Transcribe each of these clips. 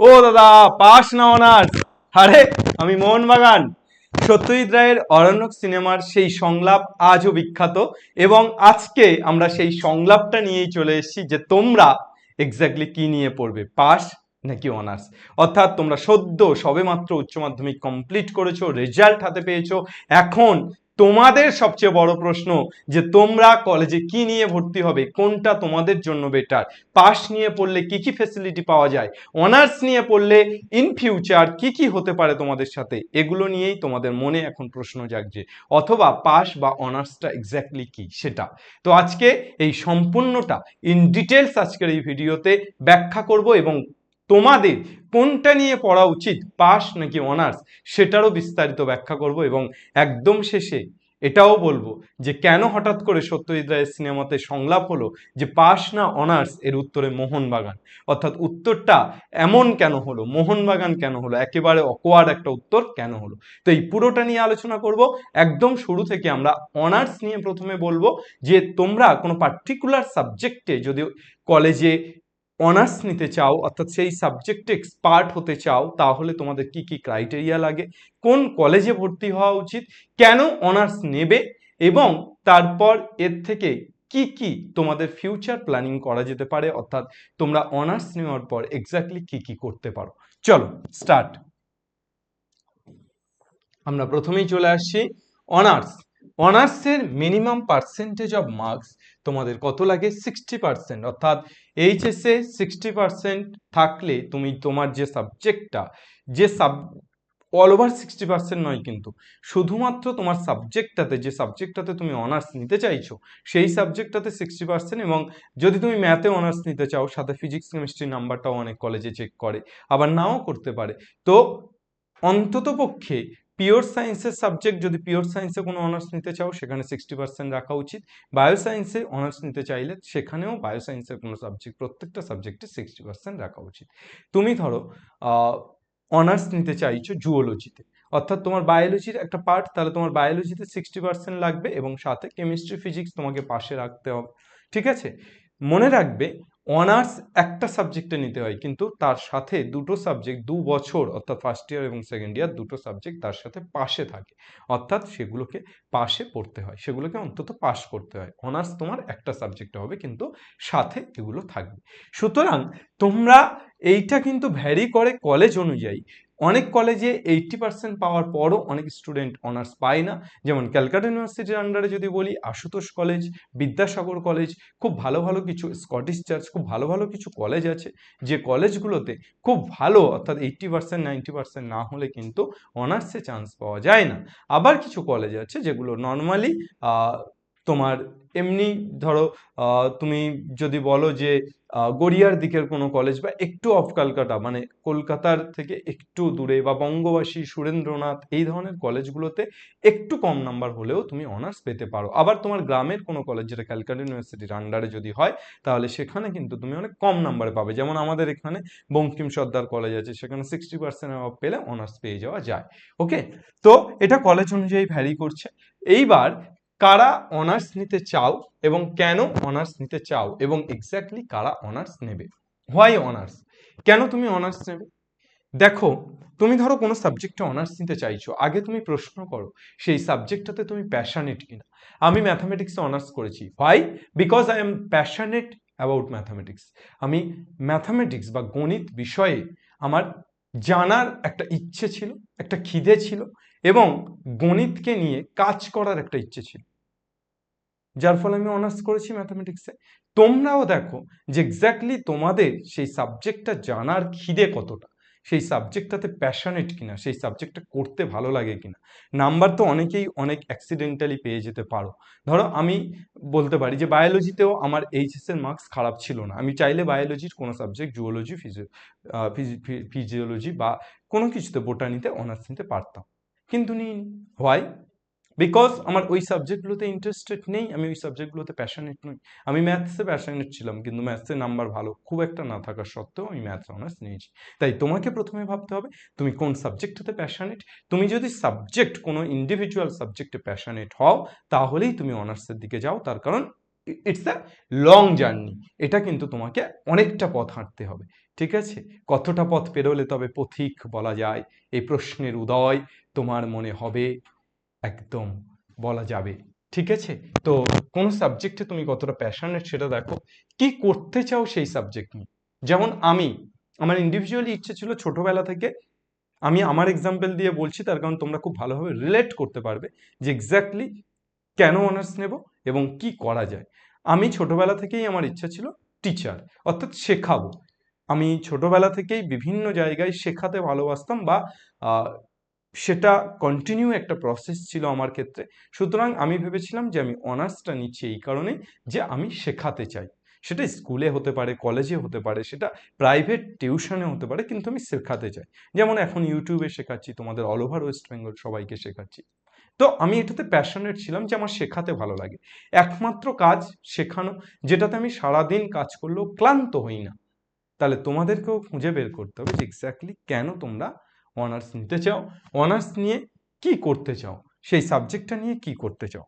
ও দাদা, পাস না অনার্স। আরে, আমি মোহনবাগান। সত্যজিৎ রায়ের অরণ্যক সিনেমার সেই সংলাপ আজও বিখ্যাত এবং আজকে আমরা সেই সংলাপটা নিয়েই চলে এসেছি যে তোমরা এক্স্যাক্টলি কি নিয়ে পড়বে, পাস নাকি অনার্স? অর্থাৎ তোমরা সদ্য সবেমাত্র উচ্চ মাধ্যমিক কমপ্লিট করেছ রেজাল্ট হাতে পেয়েছ, এখন তোমাদের সবচেয়ে বড় প্রশ্ন যে তোমরা কলেজে কি নিয়ে ভর্তি হবে? কোনটা তোমাদের জন্য বেটার পাস নিয়ে পড়লে কি কি ফেসিলিটি পাওয়া যায়? অনার্স নিয়ে পড়লে ইন ফিউচার কি কি হতে পারে তোমাদের সাথে? এগুলো নিয়েই তোমাদের মনে এখন প্রশ্ন জাগছে। অথবা পাস বা অনার্সটা এক্স্যাক্টলি কি? সেটা। তো আজকে এই সম্পূর্ণটা ইন ডিটেলস আজকের এই ভিডিওতে ব্যাখ্যা করব এবং তোমাদের কোনটা নিয়ে পড়া উচিত, পাস নাকি অনার্স, সেটারও বিস্তারিত ব্যাখ্যা করব এবং একদম শেষে এটাও বলব যে কেন হঠাৎ করে সত্যজিৎ রায়ের সিনেমাতে সংলাপ হলো যে পাস না অনার্স, এর উত্তরে মোহনবাগান। অর্থাৎ উত্তরটা এমন কেন হলো, মোহনবাগান কেন হলো, একেবারে অকোয়ার একটা উত্তর কেন হলো? তো এই পুরোটা নিয়ে আলোচনা করব। একদম শুরু থেকে আমরা অনার্স নিয়ে প্রথমে বলব যে তোমরা কোনো পার্টিকুলার সাবজেক্টে যদি কলেজে অনার্স নিতে চাও, অর্থাৎ সেই সাবজেক্টে এক্সপার্ট হতে চাও, তাহলে তোমাদের কি কি ক্রাইটেরিয়া লাগে, কোন কলেজে ভর্তি হওয়া উচিত, কেন অনার্স নেবে এবং তারপর এর থেকে কি কি তোমাদের ফিউচার প্ল্যানিং করা যেতে পারে, অর্থাৎ তোমরা অনার্স নেওয়ার পর এক্স্যাক্টলি কি কি করতে পারো। চলো স্টার্ট আমরা প্রথমেই চলে আসছি অনার্স অনার্সের মিনিমাম পার্সেন্টেজ অফ মার্কস তোমাদের কত লাগে? সিক্সটি পার্সেন্ট অর্থাৎ এইচএসে সিক্সটি পার্সেন্ট থাকলে তুমি তোমার যে সাবজেক্টটা যে সাব অল ওভার সিক্সটি পার্সেন্ট নয় কিন্তু। শুধুমাত্র তোমার সাবজেক্টটাতে যে সাবজেক্টটাতে তুমি অনার্স নিতে চাইছো, সেই সাবজেক্টটাতে সিক্সটি পার্সেন্ট এবং যদি তুমি ম্যাথে অনার্স নিতে চাও, সাথে ফিজিক্স কেমিস্ট্রি নাম্বারটাও অনেক কলেজে চেক করে, আবার নাও করতে পারে। তো অন্তত পক্ষে পিওর সায়েন্সের সাবজেক্ট যদি পিওর সায়েন্সে কোনো অনার্স নিতে চাও, সেখানে সিক্সটি পার্সেন্ট রাখা উচিত। বায়ো সায়েন্সে অনার্স নিতে চাইলে সেখানেও বায়ো সায়েন্সের কোনো সাবজেক্ট প্রত্যেকটা সাবজেক্টে সিক্সটি পার্সেন্ট রাখা উচিত। তুমি ধরো অনার্স নিতে চাইছো জুওলজিতে অর্থাৎ তোমার বায়োলজির একটা পার্ট তাহলে তোমার বায়োলজিতে সিক্সটি পার্সেন্ট লাগবে এবং সাথে কেমিস্ট্রি ফিজিক্স তোমাকে পাশে রাখতে হবে। ঠিক আছে? মনে রাখবে অনার্স একটা সাবজেক্টে নিতে হয়, কিন্তু তার সাথে দুটো সাবজেক্ট দু বছর, অর্থাৎ ফার্স্ট ইয়ার এবং সেকেন্ড ইয়ার দুটো সাবজেক্ট তার সাথে পাশে থাকে। অর্থাৎ সেগুলোকে পাশে পড়তে হয়, সেগুলোকে অন্তত পাশ করতে হয়। অনার্স তোমার একটা সাবজেক্টে হবে, কিন্তু সাথে এগুলো থাকবে। সুতরাং তোমরা এইটা কিন্তু ভ্যারি করে কলেজ অনুযায়ী। অনেক কলেজে এইটটি পার্সেন্ট পাওয়ার পরও অনেক স্টুডেন্ট অনার্স পায় না। যেমন ক্যালকাটা ইউনিভার্সিটির আন্ডারে যদি বলি, আশুতোষ কলেজ বিদ্যাসাগর কলেজ খুব ভালো ভালো কিছু স্কটিশ চার্চ খুব ভালো ভালো কিছু কলেজ আছে। যে কলেজগুলোতে খুব ভালো, অর্থাৎ এইটটি পার্সেন্ট নাইনটি পার্সেন্ট না হলে কিন্তু অনার্সে চান্স পাওয়া যায় না। আবার কিছু কলেজ আছে যেগুলো নর্মালি তোমার এমনি ধরো তুমি যদি বলো যে গড়িয়ার দিকের কোনো কলেজ বা একটু অফ কলকাতা মানে কলকাতার থেকে একটু দূরে বা বঙ্গবাসী, সুরেন্দ্রনাথ, এই ধরনের কলেজগুলোতে একটু কম নাম্বার হলেও তুমি অনার্স পেতে পারো। আবার তোমার গ্রামের কোনো কলেজ যেটা ক্যালকাটা ইউনিভার্সিটির আন্ডারে যদি হয়, তাহলে সেখানে কিন্তু তুমি অনেক কম নাম্বারে পাবে। যেমন আমাদের এখানে বঙ্কিম সর্দার কলেজ আছে, সেখানে সিক্সটি পার্সেন্ট পেলে অনার্স পেয়ে যাওয়া যায়। ওকে তো এটা কলেজ অনুযায়ী ভ্যারি করছে। এইবার কারা অনার্স নিতে চাও এবং কেন অনার্স নিতে চাও এবং এক্স্যাক্টলি কারা অনার্স নেবে? হোয়াই অনার্স কেন তুমি অনার্স নেবে? দেখো, তুমি ধরো কোনো সাবজেক্টে অনার্স নিতে চাইছো, আগে তুমি প্রশ্ন করো, সেই সাবজেক্টটাতে তুমি প্যাশনেট কিনা? আমি ম্যাথামেটিক্সে অনার্স করেছি। Why because I am passionate about mathematics আমি ম্যাথামেটিক্স বা গণিত বিষয়ে আমার জানার একটা ইচ্ছে ছিল, একটা খিদে ছিল এবং গণিতকে নিয়ে কাজ করার একটা ইচ্ছে ছিল। যার ফলে আমি অনার্স করেছি ম্যাথামেটিক্সে তোমরাও দেখো যে এক্স্যাক্টলি তোমাদের সেই সাবজেক্টটা জানার খিদে কতটা। সেই সাবজেক্টটাতে প্যাশনেট কিনা, সেই সাবজেক্টটা করতে ভালো লাগে কিনা। নাম্বার তো অনেকেই অনেক অ্যাক্সিডেন্টালি পেয়ে যেতে পারো। ধরো আমি বলতে পারি যে বায়োলজিতেও আমার এইচএসের মার্কস খারাপ ছিল না। আমি চাইলে বায়োলজির কোনো সাবজেক্ট জুওলজি ফিজিও ফিজিওলজি বা কোনো কিছুতে বোটানিতে অনার্স নিতে পারতাম। কিন্তু নিইনি। হোয়াই বিকজ আমার ওই সাবজেক্টগুলোতে ইন্টারেস্টেড নেই, আমি ওই সাবজেক্টগুলোতে প্যাশনেট নই। আমি ম্যাথসে প্যাশনেট ছিলাম, কিন্তু ম্যাথসে নাম্বার ভালো খুব একটা না থাকা সত্ত্বেও আমি ম্যাথস অনার্স নিয়েছি। তাই তোমাকে প্রথমে ভাবতে হবে, তুমি কোন সাবজেক্টটাতে প্যাশনেট তুমি যদি সাবজেক্ট কোনো ইন্ডিভিজুয়াল সাবজেক্টে প্যাশনেট হও, তাহলেই তুমি অনার্সের দিকে যাও। তার কারণ ইটস আ লং জার্নি এটা কিন্তু তোমাকে অনেকটা পথ হাঁটতে হবে, ঠিক আছে? কতটা পথ পেরোলে তবে পথিক বলা যায়, এই প্রশ্নের উদয় তোমার মনে হবে। একদম বলা যাবে। ঠিক আছে? তো কোন সাবজেক্টে তুমি কতটা প্যাশনেট সেটা দেখো। কি করতে চাও সেই সাবজেক্ট নিয়ে? যেমন আমি, আমার ইন্ডিভিজুয়ালি ইচ্ছে ছিল ছোটবেলা থেকে আমি আমার এক্সাম্পল দিয়ে বলছি, তার কারণ তোমরা খুব ভালোভাবে রিলেট করতে পারবে যে এক্স্যাক্টলি কেন অনার্স নেব এবং কি করা যায়। আমি ছোটবেলা থেকেই আমার ইচ্ছা ছিল টিচার অর্থাৎ শেখাবো। আমি ছোটবেলা থেকেই বিভিন্ন জায়গায় শেখাতে ভালোবাসতাম বা সেটা কন্টিনিউ একটা প্রসেস ছিল আমার ক্ষেত্রে। সুতরাং আমি ভেবেছিলাম যে আমি অনার্সটা নিচ্ছি এই কারণে যে আমি শেখাতে চাই। সেটা স্কুলে হতে পারে কলেজে হতে পারে, সেটা প্রাইভেট টিউশনে হতে পারে, কিন্তু আমি শেখাতে চাই। যেমন এখন ইউটিউবে শেখাচ্ছি, তোমাদের অল ওভার ওয়েস্ট বেঙ্গল সবাইকে শেখাচ্ছি। তো আমি এটাতে প্যাশনেট ছিলাম যে আমার শেখাতে ভালো লাগে। একমাত্র কাজ শেখানো, যেটাতে আমি সারাদিন কাজ করলেও ক্লান্ত হই না। তাহলে তোমাদেরকেও খুঁজে বের করতে হবে যে এক্স্যাক্টলি কেন তোমরা অনার্স নিতে চাও? অনার্স নিয়ে কি করতে চাও? সেই সাবজেক্টটা নিয়ে কি করতে চাও?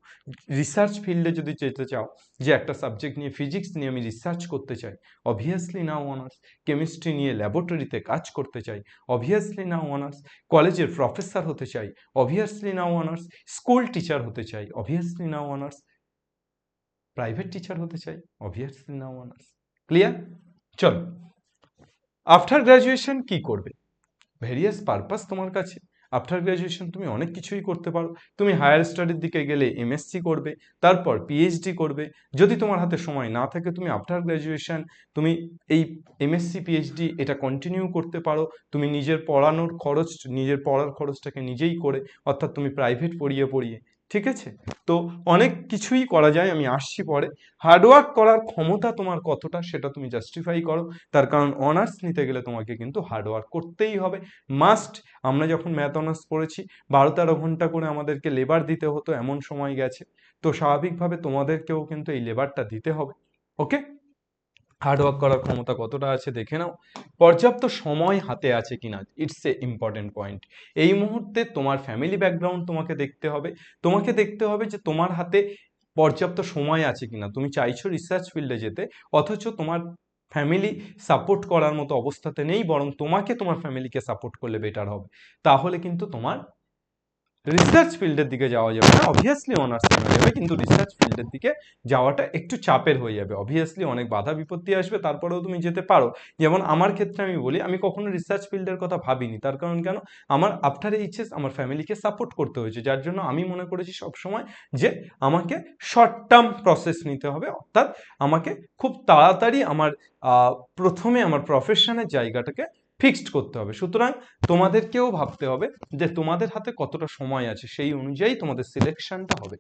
রিসার্চ ফিল্ডে যদি যেতে চাও, যে একটা সাবজেক্ট নিয়ে ফিজিক্স নিয়ে আমি রিসার্চ করতে চাই অবভিয়াসলি নাও অনার্স কেমিস্ট্রি নিয়ে ল্যাবরেটরিতে কাজ করতে চাই অবভিয়াসলি নাও অনার্স কলেজের প্রফেসর হতে চাই অবভিয়াসলি নাও অনার্স স্কুল টিচার হতে চাই অবভিয়াসলি নাও অনার্স প্রাইভেট টিচার হতে চাই অবভিয়াসলি নাও অনার্স ক্লিয়ার চলো। আফটার গ্র্যাজুয়েশন কি করবে? ভেরিয়াস পারপাস তোমার কাছে। আফটার গ্র্যাজুয়েশন তুমি অনেক কিছুই করতে পারো। তুমি হায়ার স্টাডির দিকে গেলে এমএসসি করবে, তারপর পিএইচডি করবে। যদি তোমার হাতে সময় না থাকে, তুমি আফটার গ্র্যাজুয়েশন তুমি এই এমএসসি পিএইচডি এটা কন্টিনিউ করতে পারো। তুমি নিজের পড়ানোর খরচ, নিজের পড়ার খরচটাকে নিজেই করে, অর্থাৎ তুমি প্রাইভেট পড়িয়ে পড়িয়ে ঠিক আছে? তো অনেক কিছুই করা যায়, আমি আসছি পরে। হার্ডওয়ার্ক করার ক্ষমতা তোমার কতটা সেটা তুমি জাস্টিফাই করো। তার কারণ অনার্স নিতে গেলে তোমাকে কিন্তু হার্ডওয়ার্ক করতেই হবে। মাস্ট আমরা যখন ম্যাথ অনার্স পড়েছি, বারো তেরো ঘণ্টা করে আমাদেরকে লেবার দিতে হতো, এমন সময় গেছে। তো স্বাভাবিকভাবে তোমাদেরকেও কিন্তু এই লেবারটা দিতে হবে। ওকে হার্ডওয়ার্ক করার ক্ষমতা কতটা আছে দেখে নাও। পর্যাপ্ত সময় হাতে আছে কিনা ইটস এ ইম্পর্টেন্ট পয়েন্ট এই মুহূর্তে তোমার ফ্যামিলি ব্যাকগ্রাউন্ড তোমাকে দেখতে হবে। তোমাকে দেখতে হবে যে তোমার হাতে পর্যাপ্ত সময় আছে কিনা তুমি চাইছো রিসার্চ ফিল্ডে যেতে, অথচ তোমার ফ্যামিলি সাপোর্ট করার মতো অবস্থাতে নেই, বরং তোমাকে তোমার ফ্যামিলিকে সাপোর্ট করলে বেটার হবে। তাহলে কিন্তু তোমার রিসার্চ ফিল্ডের দিকে যাওয়া যাবে না। অবভিয়াসলি অনার্স নেওয়া যাবে কিন্তু রিসার্চ ফিল্ডের দিকে যাওয়াটা একটু চাপের হয়ে যাবে। অবভিয়াসলি অনেক বাধা বিপত্তি আসবে, তারপরেও তুমি যেতে পারো। যেমন আমার ক্ষেত্রে আমি বলি, আমি কখনো রিসার্চ ফিল্ডের কথা ভাবিনি। তার কারণ কেন? আমার আফটার এইচএস আমার ফ্যামিলিকে সাপোর্ট করতে হয়েছে, যার জন্য আমি মনে করেছি সবসময় যে আমাকে শর্ট টার্ম প্রসেস নিতে হবে। অর্থাৎ আমাকে খুব তাড়াতাড়ি আমার প্রথমে আমার প্রফেশনের জায়গাটাকে ফিক্সড করতে হবে। সুতরাং তোমাদেরকেও ভাবতে হবে যে তোমাদের হাতে কতটা সময় আছে সেই অনুযায়ী তোমাদের সিলেকশনটা হবে।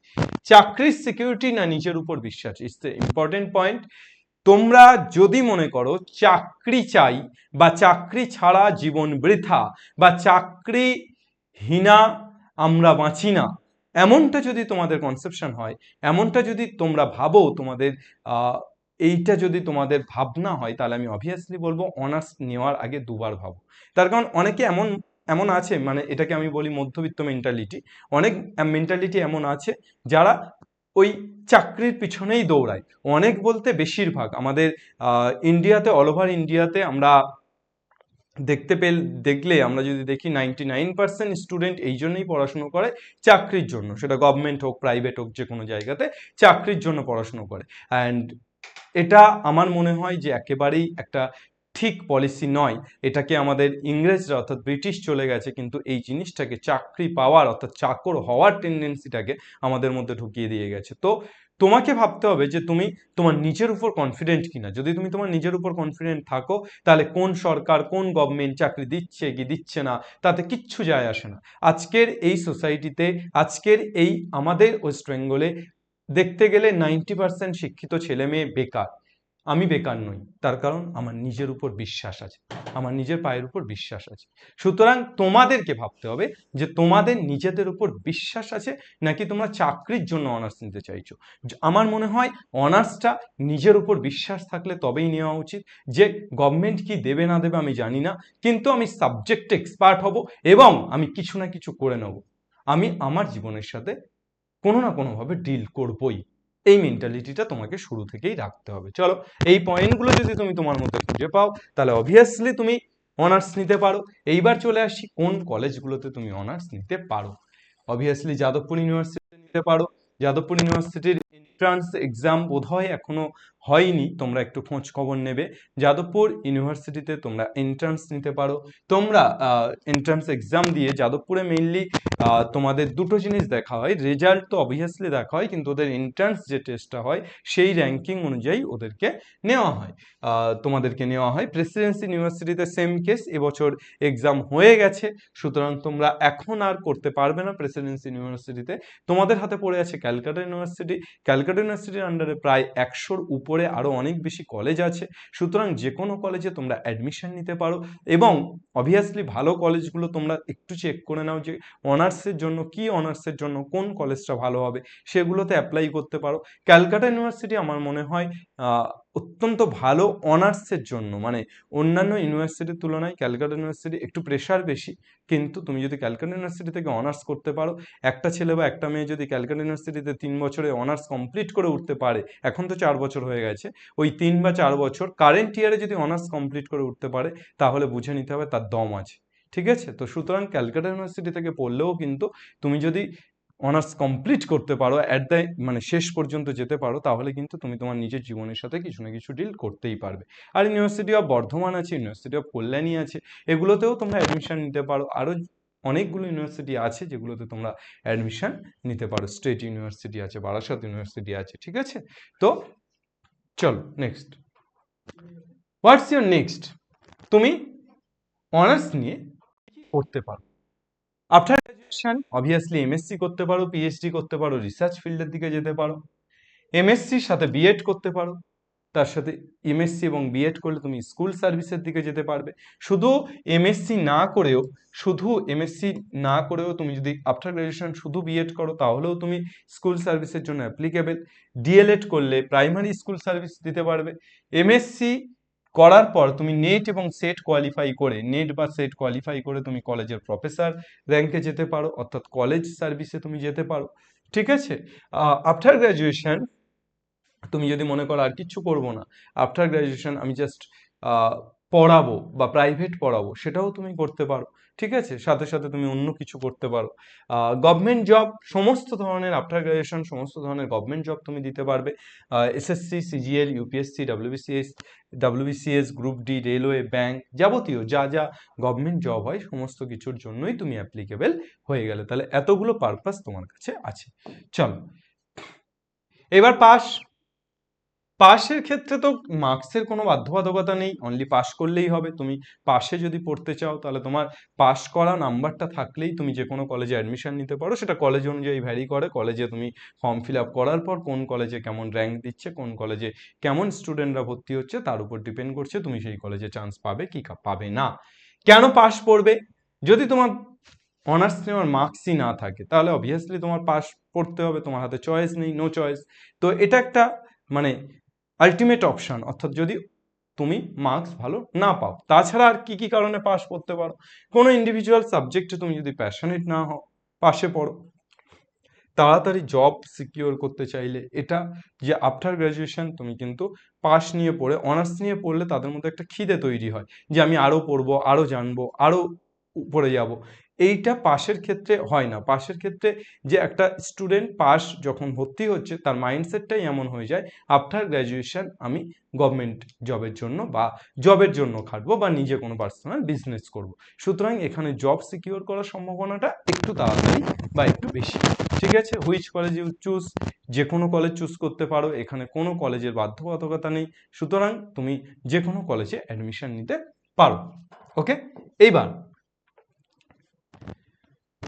চাকরির সিকিউরিটি না নিজের উপর বিশ্বাস? ইটস দ্য ইম্পর্টেন্ট পয়েন্ট তোমরা যদি মনে করো চাকরি চাই বা চাকরি ছাড়া জীবন বৃথা বা চাকরি হীনা আমরা বাঁচি না, এমনটা যদি তোমাদের কনসেপশন হয়, এমনটা যদি তোমরা ভাবো তোমাদের এইটা যদি তোমাদের ভাবনা হয়, তাহলে আমি অবভিয়াসলি বলব অনার্স নেওয়ার আগে দুবার ভাবো। তার কারণ অনেকে এমন এমন আছে মানে এটাকে আমি বলি মধ্যবিত্ত মেন্টালিটি অনেক মেন্টালিটি এমন আছে যারা ওই চাকরির পিছনেই দৌড়ায়। অনেক বলতে বেশিরভাগ, আমাদের ইন্ডিয়াতে অল ওভার ইন্ডিয়াতে আমরা দেখতে পেল, দেখলে আমরা যদি দেখি নাইনটি নাইন পার্সেন্ট স্টুডেন্ট এই জন্যই পড়াশুনো করে চাকরির জন্য। সেটা গভর্নমেন্ট হোক প্রাইভেট হোক যে কোনো জায়গাতে চাকরির জন্য পড়াশুনো করে। অ্যান্ড এটা আমার মনে হয় যে একেবারেই একটা ঠিক পলিসি নয়। এটাকে আমাদের ইংরেজরা অর্থাৎ ব্রিটিশ চলে গেছে, কিন্তু এই জিনিসটাকে চাকরি পাওয়ার অর্থাৎ চাকর হওয়ার টেন্ডেন্সিটাকে আমাদের মধ্যে ঢুকিয়ে দিয়ে গেছে। তো তোমাকে ভাবতে হবে যে তুমি তোমার নিজের উপর কনফিডেন্ট কিনা। যদি তুমি তোমার নিজের উপর কনফিডেন্ট থাকো, তাহলে কোন সরকার, কোন গভর্নমেন্ট চাকরি দিচ্ছে কি দিচ্ছে না, তাতে কিচ্ছু যায় আসে না। আজকের এই সোসাইটিতে আজকের এই আমাদের ওয়েস্ট বেঙ্গলে দেখতে গেলে নাইনটি পার্সেন্ট শিক্ষিত ছেলে মেয়ে বেকার। আমি বেকার নই, তার কারণ আমার নিজের উপর বিশ্বাস আছে, আমার নিজের পায়ের উপর বিশ্বাস আছে। সুতরাং তোমাদেরকে ভাবতে হবে যে তোমাদের নিজেদের উপর বিশ্বাস আছে নাকি তোমরা চাকরির জন্য অনার্স নিতে চাইছো। আমার মনে হয় অনার্সটা নিজের উপর বিশ্বাস থাকলে তবেই নেওয়া উচিত। যে গভর্নমেন্ট কি দেবে না দেবে আমি জানি না, কিন্তু আমি সাবজেক্ট এক্সপার্ট হব এবং আমি কিছু না কিছু করে নেব। আমি আমার জীবনের সাথে কোনো না কোনোভাবে ডিল করবই। এই মেন্টালিটিটা তোমাকে শুরু থেকেই রাখতে হবে। চলো, এই পয়েন্টগুলো যদি তুমি তোমার মধ্যে খুঁজে পাও, তাহলে অবভিয়াসলি তুমি অনার্স নিতে পারো। এইবার চলে আসি, কোন কলেজগুলোতে তুমি অনার্স নিতে পারো? অবভিয়াসলি যাদবপুর ইউনিভার্সিটি নিতে পারো। যাদবপুর ইউনিভার্সিটির এন্ট্রান্স এক্সাম বোধহয় এখনও হয়নি, তোমরা একটু খোঁজ খবর নেবে। যাদবপুর ইউনিভার্সিটিতে তোমরা এন্ট্রান্স নিতে পারো। তোমরা এন্ট্রান্স এক্সাম দিয়ে যাদবপুরে মেইনলি তোমাদের দুটো জিনিস দেখা হয়। রেজাল্ট তো অবভিয়াসলি দেখা হয়, কিন্তু ওদের এন্ট্রান্স যে টেস্টটা হয়, সেই র্যাঙ্কিং অনুযায়ী ওদেরকে নেওয়া হয়। তোমাদেরকে নেওয়া হয়। প্রেসিডেন্সি ইউনিভার্সিটিতে সেম কেস এবছর এক্সাম হয়ে গেছে। সুতরাং তোমরা এখন আর করতে পারবে না প্রেসিডেন্সি ইউনিভার্সিটিতে তোমাদের হাতে পড়ে আছে ক্যালকাটা ইউনিভার্সিটি ক্যালকাটা ইউনিভার্সিটির আন্ডারে প্রায় একশোর উপরে আরও অনেক বেশি কলেজ আছে। সুতরাং যে কোনো কলেজে তোমরা অ্যাডমিশন নিতে পারো এবং অবভিয়াসলি ভালো কলেজগুলো তোমরা একটু চেক করে নাও যে অনার্সের জন্য, কি অনার্সের জন্য, কোন কলেজটা ভালো হবে, সেগুলোতে অ্যাপ্লাই করতে পারো। ক্যালকাটা ইউনিভার্সিটি আমার মনে হয় অত্যন্ত ভালো অনার্সের জন্য। মানে অন্যান্য ইউনিভার্সিটির তুলনায় ক্যালকাটা ইউনিভার্সিটি একটু প্রেশার বেশি। কিন্তু তুমি যদি ক্যালকাটা ইউনিভার্সিটি থেকে অনার্স করতে পারো, একটা ছেলে বা একটা মেয়ে যদি ক্যালকাটা ইউনিভার্সিটিতে তিন বছরে অনার্স কমপ্লিট করে উঠতে পারে, এখন তো চার বছর হয়ে গেছে, ওই তিন বা চার বছর কারেন্ট ইয়ারে যদি অনার্স কমপ্লিট করে উঠতে পারে, তাহলে বুঝে নিতে হবে তার দম আছে। ঠিক আছে? তো সুতরাং ক্যালকাটা ইউনিভার্সিটি থেকে পড়লেও কিন্তু তুমি যদি অনার্স কমপ্লিট করতে পারো অ্যাট দ্য মানে শেষ পর্যন্ত যেতে পারো, তাহলে কিন্তু তুমি তোমার নিজের জীবনের সাথে কিছু না কিছু ডিল করতেই পারবে। আর ইউনিভার্সিটি অফ বর্ধমান আছে ইউনিভার্সিটি অফ কল্যাণী আছে, এগুলোতেও তোমরা অ্যাডমিশন নিতে পারো। আরও অনেকগুলো ইউনিভার্সিটি আছে যেগুলোতে তোমরা অ্যাডমিশন নিতে পারো। স্টেট ইউনিভার্সিটি আছে বারাসাত ইউনিভার্সিটি আছে, ঠিক আছে? তো চলো নেক্সট হোয়াটস ইউর নেক্সট তুমি অনার্স নিয়ে পড়তে পারো? আফটার গ্রাজুয়েশন অবভিয়াসলি এমএসসি করতে পারো পিএইচডি করতে পারো রিসার্চ ফিল্ডের দিকে যেতে পারো। এমএসসির সাথে বিএড করতে পারো। তার সাথে এমএসসি এবং বিএড করলে তুমি স্কুল সার্ভিসের দিকে যেতে পারবে। শুধু এমএসসি না করেও, শুধু এমএসসি না করেও তুমি যদি আফটার গ্রাজুয়েশন শুধু বিএড করো, তাহলেও তুমি স্কুল সার্ভিসের জন্য অ্যাপ্লিকেবেল ডিএলএড করলে প্রাইমারি স্কুল সার্ভিস দিতে পারবে। এমএসসি করার পর তুমি নেট এবং সেট কোয়ালিফাই করে নেট বা সেট কোয়ালিফাই করে তুমি কলেজের প্রফেসর র্যাঙ্কে যেতে পারো, অর্থাৎ কলেজ সার্ভিসে তুমি যেতে পারো। ঠিক আছে? আফটার গ্র্যাজুয়েশন তুমি যদি মনে করো আর কিচ্ছু করব না আফটার গ্র্যাজুয়েশন আমি জাস্ট পড়াবো বা প্রাইভেট পড়াবো, সেটাও তুমি করতে পারো। ঠিক আছে? সাথে সাথে তুমি অন্য কিছু করতে পারো। গভর্নমেন্ট জব সমস্ত ধরনের আফটার গ্র্যাজুয়েশন সমস্ত ধরনের গভর্নমেন্ট জব তুমি দিতে পারবে। SSC CGL UPSC WBCS WBCS group D railway bank যাবতীয় যা যা গভর্নমেন্ট জব হয় সমস্ত কিছুর জন্যই তুমি অ্যাপ্লিকেবল হয়ে গেলে। তাহলে এতগুলো পারপাস তোমার কাছে আছে। চলো। এবার পাস পাশের ক্ষেত্রে তো মার্কসের কোনো বাধ্যবাধকতা নেই অনলি পাস করলেই হবে। তুমি পাশে যদি পড়তে চাও, তাহলে তোমার পাশ করা নাম্বারটা থাকলেই তুমি যে কোনো কলেজে অ্যাডমিশন নিতে পারো। সেটা কলেজ অনুযায়ী ভ্যারি করে। কলেজে তুমি ফর্ম ফিল আপ করার পর কোন কলেজে কেমন র্যাঙ্ক দিচ্ছে, কোন কলেজে কেমন স্টুডেন্টরা ভর্তি হচ্ছে, তার উপর ডিপেন্ড করছে, তুমি সেই কলেজে চান্স পাবে কি পাবে না। কেন পাস পড়বে? যদি তোমার অনার্স নেওয়ার মার্কসই না থাকে, তাহলে অবভিয়াসলি তোমার পাস পড়তে হবে, তোমার হাতে চয়েস নেই নো চয়েস তো এটা একটা মানে আলটিমেট অপশান অর্থাৎ যদি তুমি মার্কস ভালো না পাও। তাছাড়া আর কি কি কারণে পাস করতে পারো? কোনো ইন্ডিভিজুয়াল সাবজেক্টে তুমি যদি প্যাশনেট না হও, পাশে পড়ো। তাড়াতাড়ি জব সিকিওর করতে চাইলে এটা যে আফটার গ্র্যাজুয়েশন তুমি কিন্তু পাস নিয়ে পড়ে অনার্স নিয়ে পড়লে তাদের মধ্যে একটা খিদে তৈরি হয় যে আমি আরও পড়ব আরও জানব আরও উপরে যাব। এইটা পাশের ক্ষেত্রে হয় না। পাশের ক্ষেত্রে যে একটা স্টুডেন্ট পাস যখন ভর্তি হচ্ছে, তার মাইন্ডসেটটাই এমন হয়ে যায় আফটার গ্র্যাজুয়েশন আমি গভর্নমেন্ট জবের জন্য বা জবের জন্য খাটবো বা নিজে কোনো পার্সোনাল বিজনেস করব। সুতরাং এখানে জব সিকিওর করার সম্ভাবনাটা একটু তাড়াতাড়ি বা একটু বেশি। ঠিক আছে? হুইচ কলেজ ইউ চুজ যে কোনো কলেজ চুজ করতে পারো। এখানে কোনো কলেজের বাধ্যবাধকতা নেই। সুতরাং তুমি যে কোনো কলেজে অ্যাডমিশন নিতে পারো। ওকে এইবার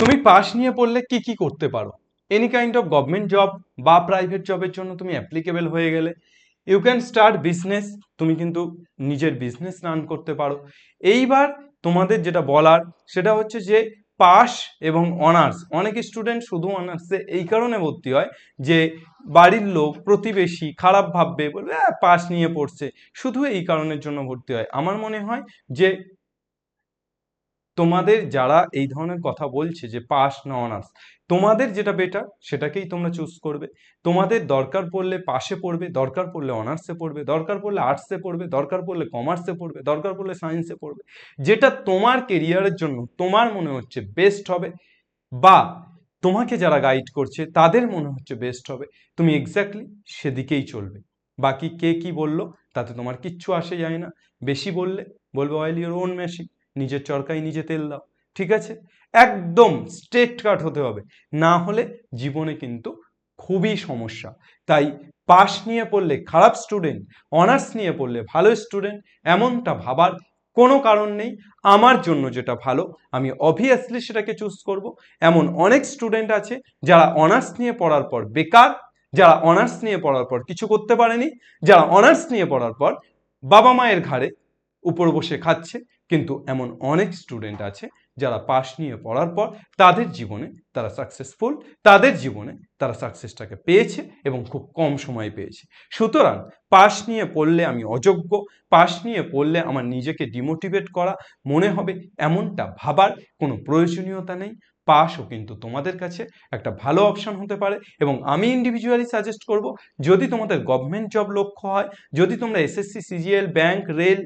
তুমি পাস নিয়ে পড়লে কি কি করতে পারো? Any kind of government job বা প্রাইভেট জবের জন্য তুমি অ্যাপ্লিকেবল হয়ে গেলে ইউ ক্যান স্টার্ট বিজনেস তুমি কিন্তু নিজের বিজনেস রান করতে পারো। এইবার তোমাদের যেটা বলার, সেটা হচ্ছে যে পাস এবং অনার্স অনেক স্টুডেন্ট শুধু অনার্সে এই কারণে ভর্তি হয় যে বাড়ির লোক, প্রতিবেশী খারাপ ভাববে, বলবে পাস নিয়ে পড়ছে। শুধু এই কারণের জন্য ভর্তি হয়। আমার মনে হয় যে তোমাদের যারা এই ধরনের কথা বলছে যে পাস না অনার্স তোমাদের যেটা বেটার সেটাকেই তোমরা চুজ করবে। তোমাদের দরকার পড়লে পাশে পড়বে, দরকার পড়লে অনার্সে পড়বে, দরকার পড়লে আর্টসে পড়বে, দরকার পড়লে কমার্সে পড়বে, দরকার পড়লে সায়েন্সে পড়বে। যেটা তোমার কেরিয়ারের জন্য তোমার মনে হচ্ছে বেস্ট হবে বা তোমাকে যারা গাইড করছে, তাদের মনে হচ্ছে বেস্ট হবে, তুমি এক্স্যাক্টলি সেদিকেই চলবে। বাকি কে কি বলল, তাতে তোমার কিচ্ছু আসে যায় না। বেশি বললে, বলবে অয়েল ইউর ওন মেশিন নিজের চরকায় নিজে তেল দাও, ঠিক আছে? একদম স্ট্রেট কাট হতে হবে। না হলে জীবনে কিন্তু খুবই সমস্যা। তাই পাস নিয়ে পড়লে খারাপ স্টুডেন্ট অনার্স নিয়ে পড়লে ভালো স্টুডেন্ট এমনটা ভাবার কোনো কারণ নেই। আমার জন্য যেটা ভালো, আমি অবভিয়াসলি সেটাকে চুজ করব। এমন অনেক স্টুডেন্ট আছে যারা অনার্স নিয়ে পড়ার পর বেকার, যারা অনার্স নিয়ে পড়ার পর কিছু করতে পারেনি, যারা অনার্স নিয়ে পড়ার পর বাবা মায়ের ঘাড়ে উপর বসে খাচ্ছে কিন্তু এমন অনেক স্টুডেন্ট আছে যারা পাশ নিয়ে পড়ার পর তাদের জীবনে তারা সাকসেসফুল তাদের জীবনে তারা সাকসেসটাকে পেয়েছে এবং খুব কম সময় পেয়েছে। সুতরাং পাশ নিয়ে পড়লে আমি অযোগ্য পাশ নিয়ে পড়লে আমার নিজেকে ডিমোটিভেট করা মনে হবে এমনটা ভাবার কোনো প্রয়োজনীয়তা নেই। পাসও কিন্তু তোমাদের কাছে একটা ভালো অপশন হতে পারে এবং আমি ইন্ডিভিজুয়ালি সাজেস্ট করব, যদি তোমাদের গভর্নমেন্ট জব লক্ষ্য হয়, যদি তোমরা SSC CGL bank rail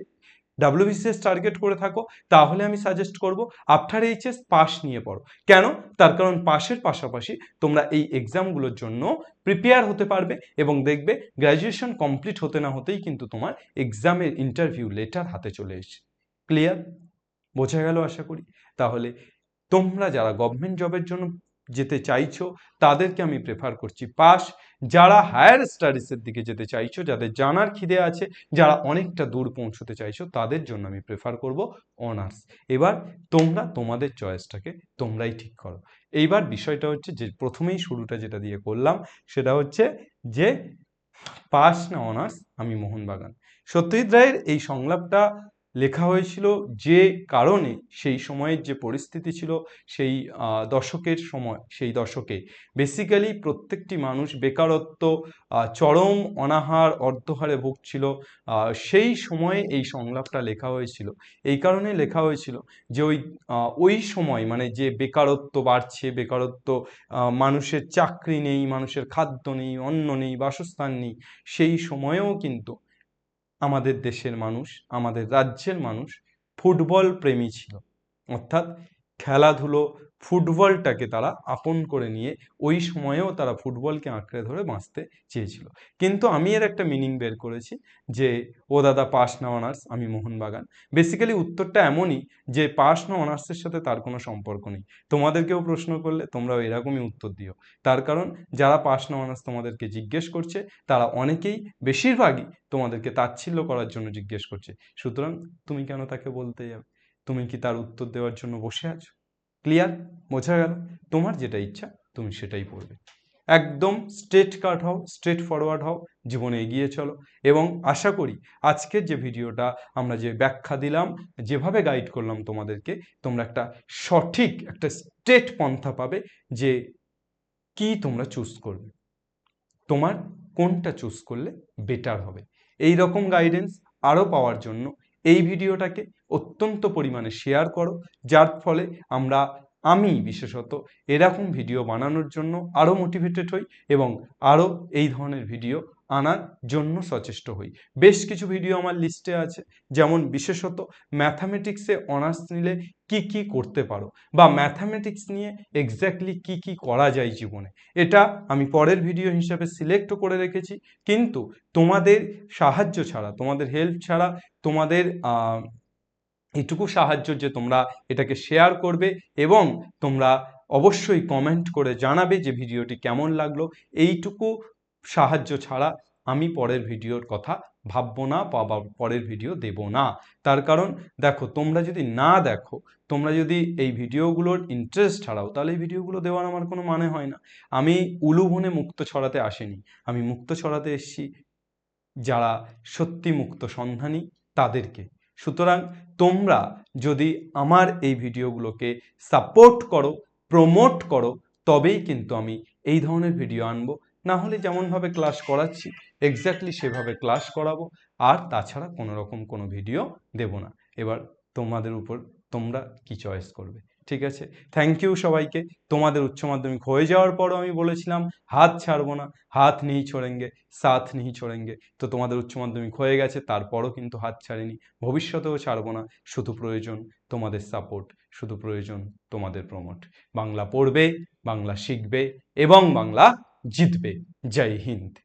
WBCS target করে থাকো, তাহলে আমি সাজেস্ট করব আফটার এইচএস পাস নিয়ে পড়ো। কেন? তার কারণ পাশের পাশাপাশি তোমরা এই এক্সামগুলোর জন্য প্রিপেয়ার হতে পারবে এবং দেখবে গ্র্যাজুয়েশন কমপ্লিট হতে না হতেই কিন্তু তোমার এক্সামের ইন্টারভিউ লেটার হাতে চলে এসেছে। ক্লিয়ার বোঝা গেল আশা করি? তাহলে তোমরা যারা গভর্নমেন্ট জবের জন্য যেতে চাইছো, তাদেরকে আমি প্রেফার করছি। পাস যারা হায়ার স্টাডিজের দিকে যেতে চাইছো, যাদের জানার খিদে আছে, যারা অনেকটা দূর পৌঁছতে চাইছো, তাদের জন্য আমি প্রেফার করব অনার্স এবার তোমরা তোমাদের চয়েসটাকে তোমরাই ঠিক করো। এইবার বিষয়টা হচ্ছে যে, প্রথমেই শুরুটা যেটা দিয়ে করলাম, সেটা হচ্ছে যে পাস না অনার্স আমি মোহনবাগান। সত্যজিৎ রায়ের এই সংলাপটা লেখা হয়েছিল যে কারণে সেই সময়ের যে পরিস্থিতি ছিল, সেই দশকের সময়, সেই দশকে। বেসিক্যালি প্রত্যেকটি মানুষ বেকারত্ব চরম অনাহার, অর্ধহারে ভুগছিল। সেই সময়ে এই সংলাপটা লেখা হয়েছিল। এই কারণে লেখা হয়েছিল যে ওই ওই সময় মানে যে বেকারত্ব বাড়ছে, বেকারত্ব মানুষের চাকরি নেই, মানুষের খাদ্য নেই, অন্ন নেই, বাসস্থান নেই, সেই সময়েও কিন্তু আমাদের দেশের মানুষ আমাদের রাজ্যের মানুষ ফুটবল প্রেমী ছিল। অর্থাৎ খেলাধুলো ফুটবলটাকে তারা আপন করে নিয়ে ওই সময়েও তারা ফুটবলকে আঁকড়ে ধরে বাঁচতে চেয়েছিল। কিন্তু আমি এর একটা মিনিং বের করেছি যে, ও দাদা পাস না অনার্স, আমি মোহনবাগান। বেসিক্যালি উত্তরটা এমনই যে পাস না অনার্সের সাথে তার কোনো সম্পর্ক নেই। তোমাদেরকেও প্রশ্ন করলে তোমরাও এরকমই উত্তর দিও। তার কারণ, যারা পাস না অনার্স তোমাদেরকে জিজ্ঞেস করছে, তারা অনেকেই বেশিরভাগই তোমাদেরকে তাচ্ছিল্য করার জন্য জিজ্ঞেস করছে। সুতরাং, তুমি কেন তাকে বলতে যাবে? তুমি কি তার উত্তর দেওয়ার জন্য বসে আছো? ক্লিয়ার বোঝা গেল? তোমার যেটা ইচ্ছা, তুমি সেটাই পড়বে। একদম স্ট্রেট কাট হও স্ট্রেট ফরওয়ার্ড হও, জীবনে এগিয়ে চলো। এবং আশা করি আজকের যে ভিডিওটা আমরা যে ব্যাখ্যা দিলাম, যেভাবে গাইড করলাম তোমাদেরকে, তোমরা একটা সঠিক, একটা স্ট্রেট পন্থা পাবে যে কি তোমরা চুজ করবে। তোমার কোনটা চুজ করলে বেটার হবে। এই রকম গাইডেন্স আরও পাওয়ার জন্য এই ভিডিওটাকে অত্যন্ত পরিমাণে শেয়ার করো, যার ফলে আমরা, আমি বিশেষত, এরকম ভিডিও বানানোর জন্য আরও মোটিভেটেড হই এবং আরও এই ধরনের ভিডিও আনার জন্য সচেষ্ট হই। বেশ কিছু ভিডিও আমার লিস্টে আছে, যেমন বিশেষত ম্যাথামেটিক্সে অনার্স নিলে কি কি করতে পারো বা ম্যাথামেটিক্স নিয়ে এক্স্যাক্টলি কি কি করা যায় জীবনে। এটা আমি পরের ভিডিও হিসাবে সিলেক্টও করে রেখেছি। কিন্তু তোমাদের সাহায্য ছাড়া, তোমাদের হেল্প ছাড়া, তোমাদের এটুকু সাহায্য যে তোমরা এটাকে শেয়ার করবে এবং তোমরা অবশ্যই কমেন্ট করে জানাবে যে ভিডিওটি কেমন লাগল। এইটুকু সাহায্য ছাড়া আমি পরের ভিডিওর কথা ভাববো না বা পরের ভিডিও দেব না। তার কারণ দেখো, তোমরা যদি না দেখো, তোমরা যদি এই ভিডিওগুলোর ইন্টারেস্ট ছাড়াও, তাহলে এই ভিডিওগুলো দেওয়ার আমার কোনো মানে হয় না। আমি উলুভনে মুক্ত ছড়াতে আসিনি। আমি মুক্ত ছড়াতে এসেছি যারা সত্যি মুক্ত সন্ধানী তাদেরকে। সুতরাং তোমরা যদি আমার এই ভিডিওগুলোকে সাপোর্ট করো প্রমোট করো, তবেই কিন্তু আমি এই ধরনের ভিডিও আনব। না হলে যেমনভাবে ক্লাস করাচ্ছি এক্স্যাক্টলি সেভাবে ক্লাস করাবো। আর তাছাড়া কোনো রকম কোনো ভিডিও দেব না। এবার তোমাদের উপর তোমরা কি চয়েস করবে, ঠিক আছে? থ্যাংক ইউ সবাইকে। তোমাদের উচ্চ মাধ্যমিক হয়ে যাওয়ার পরও আমি বলেছিলাম, হাত ছাড়বো না, হাত নেই ছোড়েঙ্গে সাথ নেই ছোড়েঙ্গে। তো তোমাদের উচ্চ মাধ্যমিক হয়ে গেছে, তারপরও কিন্তু হাত ছাড়িনি। ভবিষ্যতেও ছাড়বো না। শুধু প্রয়োজন তোমাদের সাপোর্ট শুধু প্রয়োজন তোমাদের প্রমোট বাংলা পড়বে, বাংলা শিখবে এবং বাংলা जिद पे। जय हिंद।